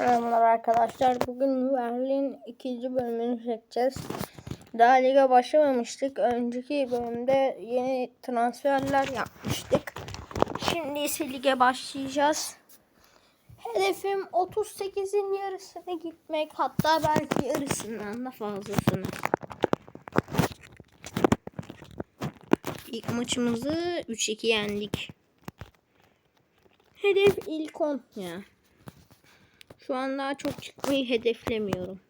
Selamlar arkadaşlar. Bugün Berlin ikinci bölümünü çekeceğiz. Daha lige başlamamıştık. Önceki bölümde yeni transferler yapmıştık. Şimdi ise lige başlayacağız. Hedefim 38'in yarısına gitmek. Hatta belki yarısından da fazlasını. İlk maçımızı 3-2 yendik. Hedef ilk 10 ya. Şu an daha çok çıkmayı hedeflemiyorum.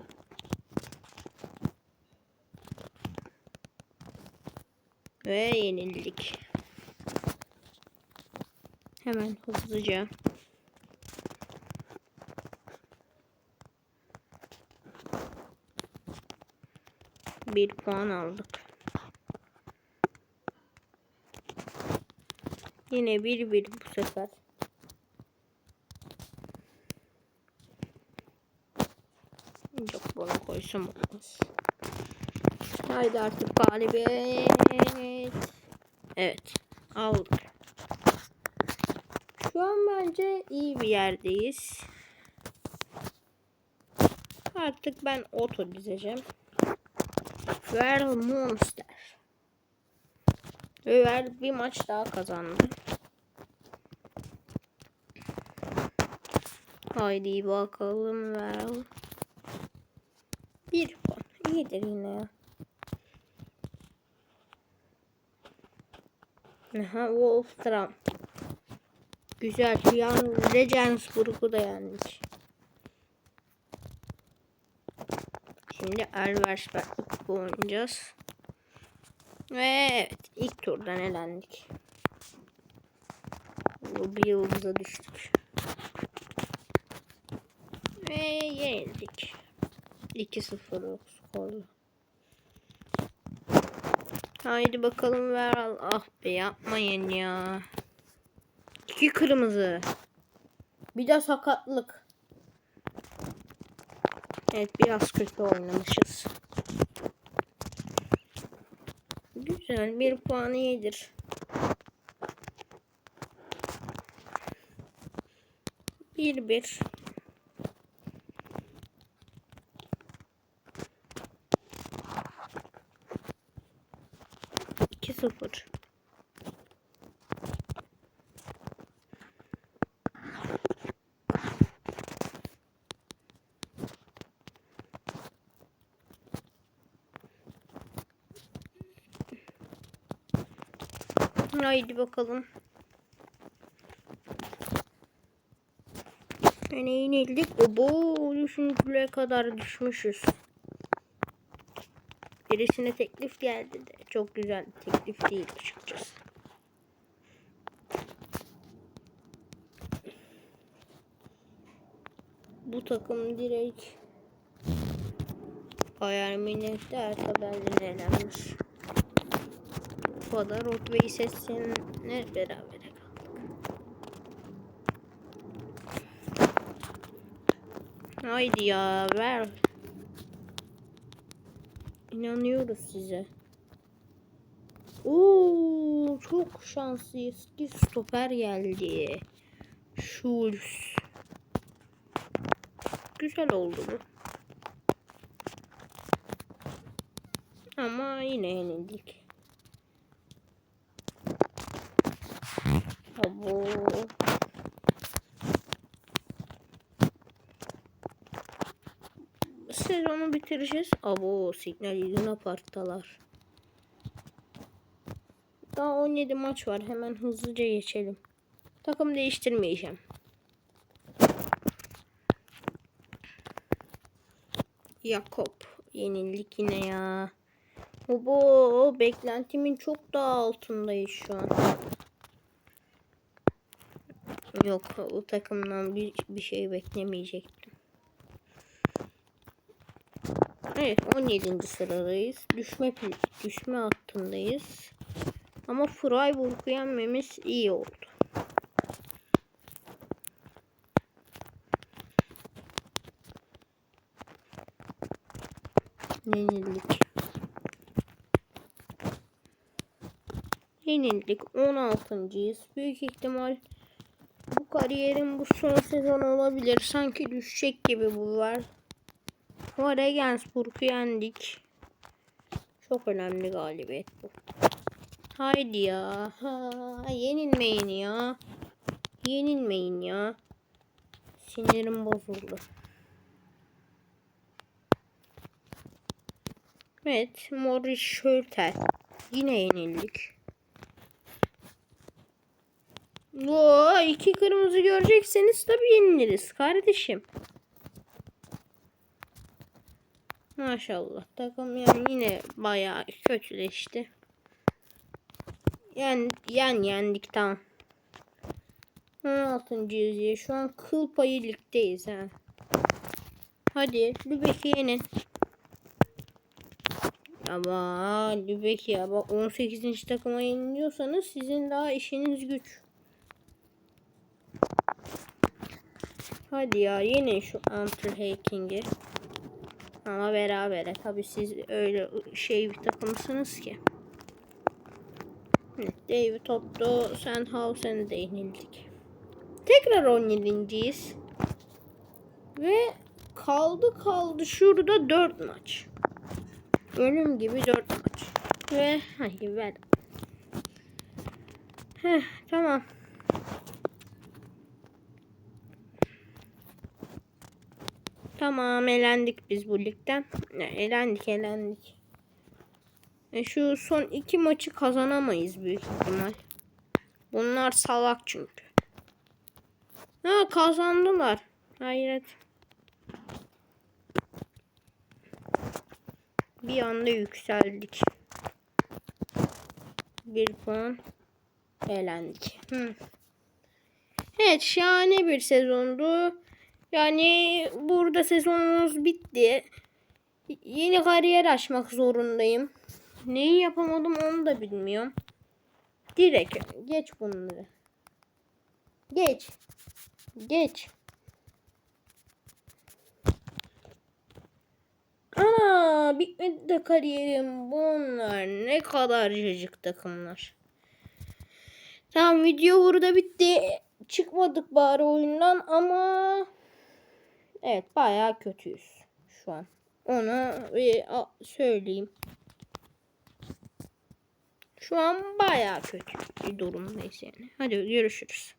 Ve yenildik. Hemen hızlıca. Bir puan aldık. Yine bir bir bu sefer. Yok bunu koysam olmaz. Haydi artık galibiyet. Evet. Aldık. Şu an bence iyi bir yerdeyiz. Artık ben oto dizeceğim. Ver Monster. Ve ver bir maç daha kazandı. Haydi bakalım ver. Bir puan. İyidir yine ya. Aha Wolfram. Güzel. Yan Regensburg'u da yendik. Şimdi Elversberg'ı oynayacağız. Ve evet ilk turdan elendik. Bu bir yıldıza düştük. Ve yenildik. 2-0 skorlu. Haydi bakalım ver al. Ah be yapmayın ya. İki kırmızı. Bir de sakatlık. Evet biraz kötü oynamışız. Güzel bir puanı iyidir. Bir bir. İki sıfır. Haydi bakalım. Yani yenildik. Obo düşünceye kadar düşmüşüz. Birisine teklif geldi de çok güzel teklif değil açıkçası. Bu takım direkt Bayern Münih'te Hertha Berlin'e elenmiş. Bu kadar Rotve'yi sesine beraber kaldık. Haydi ya ver. İnanıyoruz size. Oo çok şanslıyız ki stoper geldi. Schulz. Güzel oldu bu. Ama yine yenildik. Abo. Sezonu bitireceğiz. Abo Signal Iduna Park'talar. Daha 17 maç var. Hemen hızlıca geçelim. Takım değiştirmeyeceğim. Jakob. Yenildik yine ya. Obo beklentimin çok daha altındayız şu an. Yok o takımdan bir, bir şey beklemeyecektim. Evet 17. sıradayız. Düşme düşme hattındayız. Ama Freiburg'u yenmemiz iyi oldu. Yenildik. Yenildik. 16.yız. Büyük ihtimal bu kariyerim bu son sezon olabilir. Sanki düşecek gibi bu var. Ama Regensburg'u yendik. Çok önemli galibiyet bu. Haydi ya. Ha, yenilmeyin ya. Yenilmeyin ya. Sinirim bozuldu. Evet, Morris Schurter. Yine yenildik. Oo, iki kırmızı görecekseniz tabii yeniliriz kardeşim. Maşallah takım yani yine bayağı kötüleşti. Yen, yen yendik tamam. 16. yüzyıl şu an kıl payı ligdeyiz ha. Hadi Lübeck'i yenin. Ama Lübeck ya bak 18. takıma yeniliyorsanız sizin daha işiniz güç. Hadi ya yine şu Unterhaking'i. Ama berabere. Tabi siz öyle şey bir takımsınız ki. David Otto, Sandhausen'e de yenildik. Tekrar 17.yiz. Ve kaldı kaldı şurada 4 maç. Ölüm gibi 4 maç. Ve hayır ver. Heh, tamam. Tamam elendik biz bu ligden. Elendik elendik. E, şu son iki maçı kazanamayız büyük ihtimal. Bunlar salak çünkü. Ha kazandılar. Hayret. Bir anda yükseldik. Bir puan elendik. Hı. Evet şahane bir sezondu. Yani burada sezonumuz bitti. Yeni kariyer açmak zorundayım. Neyi yapamadım onu da bilmiyorum. Direkt geç bunları. Geç. Geç. Ana bitmedi de kariyerim. Bunlar ne kadar cacık takımlar. Tamam video burada bitti. Çıkmadık bari oyundan ama evet bayağı kötüyüz şu an. Onu bir söyleyeyim. Şu an bayağı kötü bir durumdayız yani. Hadi görüşürüz.